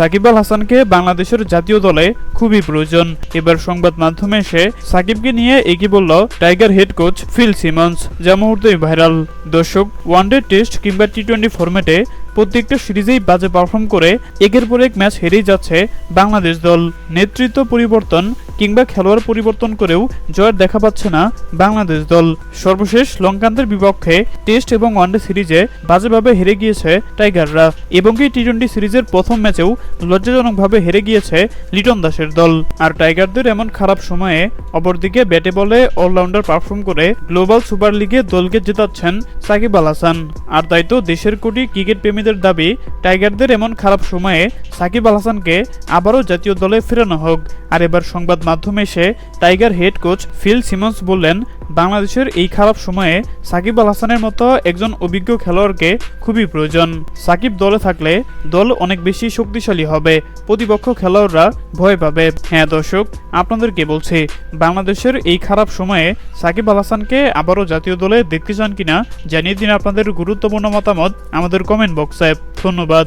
সাকিব আল হাসানকে বাংলাদেশের জাতীয় দলে খুবই প্রয়োজন। এবার সংবাদ মাধ্যমে এসে সাকিবকে নিয়ে এগিয়ে বলল tiger head coach Phil Simmons, যা মুহূর্তেই ভাইরাল। দর্শক, ওয়ানডে টেস্ট কিংবা টি টোয়েন্টি ফরম্যাটে প্রত্যেকটা সিরিজেই বাজে পারফর্ম করে একের পর এক ম্যাচ হেরেই যাচ্ছে বাংলাদেশ দল। নেতৃত্ব পরিবর্তন কিংবা খেলোয়াড় পরিবর্তন করেও জয়ের দেখা পাচ্ছে না বাংলাদেশ দল। সর্বশেষ লঙ্কানদের বিপক্ষে টেস্ট এবং ওয়ানডে সিরিজে বাজেভাবে হেরে গিয়েছে টাইগাররা, এবং এই টি টোয়েন্টি সিরিজের প্রথম ম্যাচেও লজ্জাজনকভাবে হেরে গিয়েছে লিটন দাসের দল। আর টাইগারদের এমন খারাপ সময়ে অপরদিকে ব্যাটে বলে অলরাউন্ডার পারফর্ম করে গ্লোবাল সুপার লিগে দলকে জেতাচ্ছেন সাকিব আল হাসান। আর তাই তো দেশের কোটি ক্রিকেট প্রেমীদের দাবি, টাইগারদের এমন খারাপ সময়ে সাকিব আল হাসানকে আবারও জাতীয় দলে ফেরানো হোক। আর এবার সংবাদ মাধ্যমে এসে tiger head coach Phil Simmons বললেন, বাংলাদেশের এই খারাপ সময়ে সাকিব আল হাসানের মতো একজন অভিজ্ঞ খেলোয়াড়কে খুবই প্রয়োজন। সাকিব দলে থাকলে দল অনেক বেশি শক্তিশালী হবে, প্রতিপক্ষ খেলোয়াড়রা ভয় পাবে। হ্যাঁ দর্শক আপনাদেরকে বলছি, বাংলাদেশের এই খারাপ সময়ে সাকিব আল হাসানকে আবারও জাতীয় দলে দেখতে চান কিনা? জানিয়ে দিন আপনাদের গুরুত্বপূর্ণ মতামত আমাদের কমেন্ট বক্সে ধন্যবাদ।